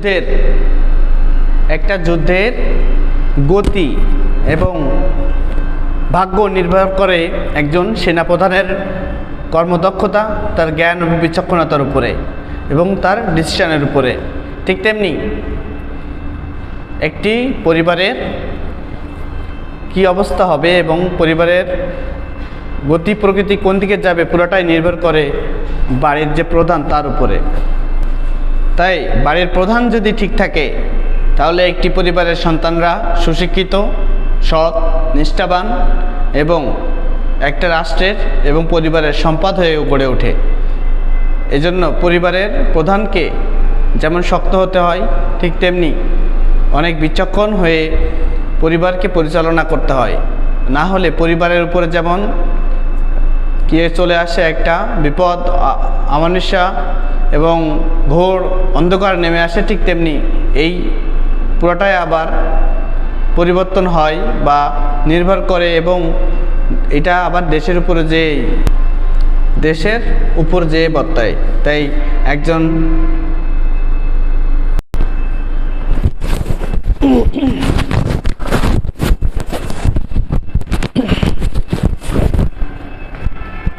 যুদ্ধের, একটা যুদ্ধের গতি এবং ভাগ্য নির্ভর করে একজন সেনাপ্রধানের কর্মদক্ষতা, তার জ্ঞান ও বিচক্ষণতার উপরে এবং তার ডিসিশনের উপরে। ঠিক তেমনি একটি পরিবারের কি অবস্থা হবে এবং পরিবারের গতি প্রকৃতি কোন দিকে যাবে, পুরোটাই নির্ভর করে বাড়ির যে প্রধান, তার উপরে। তাই বাড়ির প্রধান যদি ঠিক থাকে, তাহলে একটি পরিবারের সন্তানরা সুশিক্ষিত, সৎ, নিষ্ঠাবান এবং একটা রাষ্ট্রের এবং পরিবারের সম্পদ হয়ে গড়ে ওঠে। এজন্য পরিবারের প্রধানকে যেমন শক্ত হতে হয়, ঠিক তেমনি অনেক বিচক্ষণ হয়ে পরিবারকে পরিচালনা করতে হয়। না হলে পরিবারের উপরে যেমন গিয়ে চলে আসে একটা বিপদ, আ- আমানুষ্যা এবং ঘোর অন্ধকার নেমে আসে ঠিক তেমনি এই পুরোটাই আবার পরিবর্তন হয় বা নির্ভর করে এবং এটা আবার দেশের উপরে যে দেশের উপর যে বর্তায়। তাই একজন